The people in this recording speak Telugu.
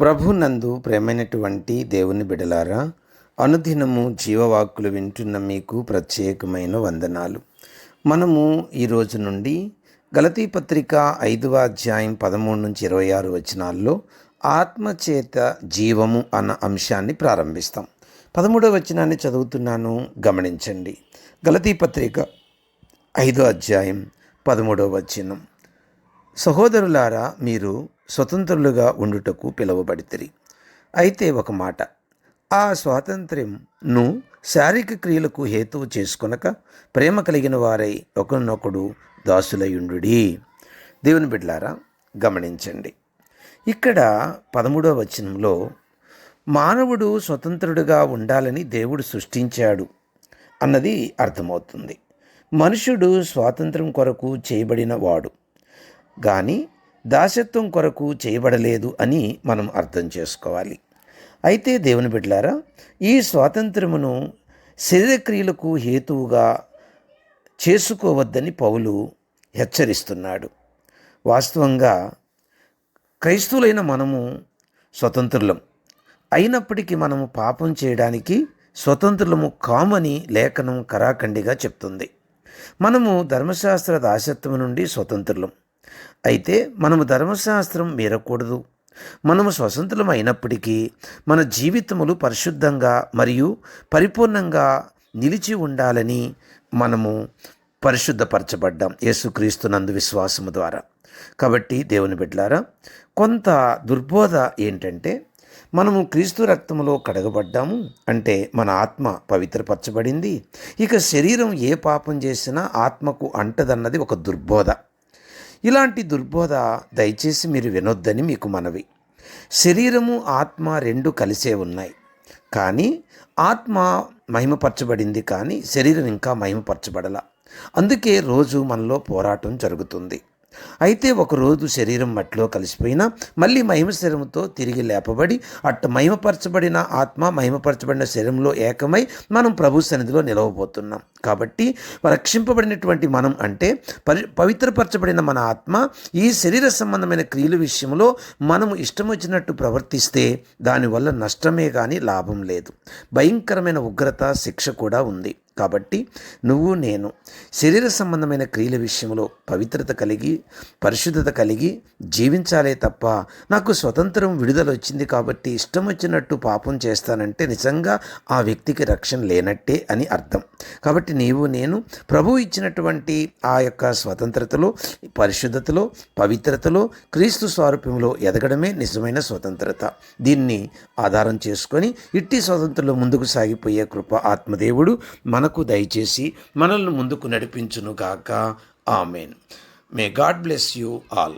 ప్రభునందు ప్రేమైనటువంటి దేవుని బిడలారా అనుదినము జీవవాక్కులు వింటున్న మీకు ప్రత్యేకమైన వందనాలు. మనము ఈ రోజు నుండి గలతీ పత్రిక ఐదవ అధ్యాయం పదమూడు నుంచి ఇరవై ఆరు వచనాల్లో ఆత్మచేత జీవము అన్న అంశాన్ని ప్రారంభిస్తాం. పదమూడవ వచనాన్ని చదువుతున్నాను గమనించండి. గలతీ పత్రిక ఐదో అధ్యాయం పదమూడవ వచనం. సహోదరులారా మీరు స్వతంత్రులుగా ఉండుటకు పిలువబడితిరి. అయితే ఒక మాట ఆ స్వాతంత్ర్యంను శారీరక క్రియలకు హేతువు చేసుకొనక ప్రేమ కలిగిన వారై ఒకరినొకడు దాసులయుండు దేవుని బిడ్లారా గమనించండి. ఇక్కడ పదమూడవ వచనంలో మానవుడు స్వతంత్రుడుగా ఉండాలని దేవుడు సృష్టించాడు అన్నది అర్థమవుతుంది. మనుషుడు స్వాతంత్రం కొరకు చేయబడిన వాడు. కానీ దాసత్వం కొరకు చేయబడలేదు అని మనం అర్థం చేసుకోవాలి. అయితే దేవుని బిడ్డలారా ఈ స్వాతంత్రమును శరీరక్రియలకు హేతువుగా చేసుకోవద్దని పౌలు హెచ్చరిస్తున్నాడు. వాస్తవంగా క్రైస్తువులైన మనము స్వతంత్రులం. అయినప్పటికీ మనము పాపం చేయడానికి స్వతంత్రులము కామని లేఖనం కరాఖండిగా చెప్తుంది. మనము ధర్మశాస్త్ర దాసత్వం నుండి స్వతంత్రులం. అయితే మనము ధర్మశాస్త్రం మీరకూడదు. మనము స్వతంత్రం అయినప్పటికీ మన జీవితములు పరిశుద్ధంగా మరియు పరిపూర్ణంగా నిలిచి ఉండాలని మనము పరిశుద్ధపరచబడ్డాం యేసుక్రీస్తు నందు విశ్వాసము ద్వారా. కాబట్టి దేవుని బిడ్డలారా కొంత దుర్బోధ ఏంటంటే మనము క్రీస్తు రక్తములో కడగబడ్డాము అంటే మన ఆత్మ పవిత్రపరచబడింది. ఇక శరీరం ఏ పాపం చేసినా ఆత్మకు అంటదన్నది ఒక దుర్బోధ. ఇలాంటి దుర్బోధ దయచేసి మీరు వినొద్దని మీకు మనవి. శరీరము ఆత్మ రెండు కలిసే ఉన్నాయి. కానీ ఆత్మ మహిమపరచబడింది కానీ శరీరం ఇంకా మహిమపరచబడల. అందుకే రోజు మనలో పోరాటం జరుగుతుంది. అయితే ఒకరోజు శరీరం మట్టిలో కలిసిపోయినా మళ్ళీ మహిమ శరీరంతో తిరిగి లేపబడి అట్ట మహిమపరచబడిన ఆత్మ మహిమపరచబడిన శరీరంలో ఏకమై మనం ప్రభు సన్నిధిలో నిలవబోతున్నాం. కాబట్టి రక్షింపబడినటువంటి మనం అంటే పరి పవిత్రపరచబడిన మన ఆత్మ ఈ శరీర సంబంధమైన క్రియల విషయంలో మనము ఇష్టం వచ్చినట్టు ప్రవర్తిస్తే దానివల్ల నష్టమే కానీ లాభం లేదు. భయంకరమైన ఉగ్రత శిక్ష కూడా ఉంది. కాబట్టి నువ్వు నేను శరీర సంబంధమైన క్రియల విషయంలో పవిత్రత కలిగి పరిశుద్ధత కలిగి జీవించాలే తప్ప నాకు స్వతంత్రం విడుదల వచ్చింది కాబట్టి ఇష్టం వచ్చినట్టు పాపం చేస్తానంటే నిజంగా ఆ వ్యక్తికి రక్షణ లేనట్టే అని అర్థం. కాబట్టి నీవు నేను ప్రభు ఇచ్చినటువంటి ఆ యొక్క స్వతంత్రతలో పరిశుద్ధతలో పవిత్రతలో క్రీస్తు స్వారూప్యంలో ఎదగడమే నిజమైన స్వతంత్రత. దీన్ని ఆధారం చేసుకొని ఇట్టి స్వతంత్రంలో ముందుకు సాగిపోయే కృప ఆత్మదేవుడు మన మనకు దయచేసి మనల్ని ముందుకు నడిపించునుగాక. Amen. May God bless you all.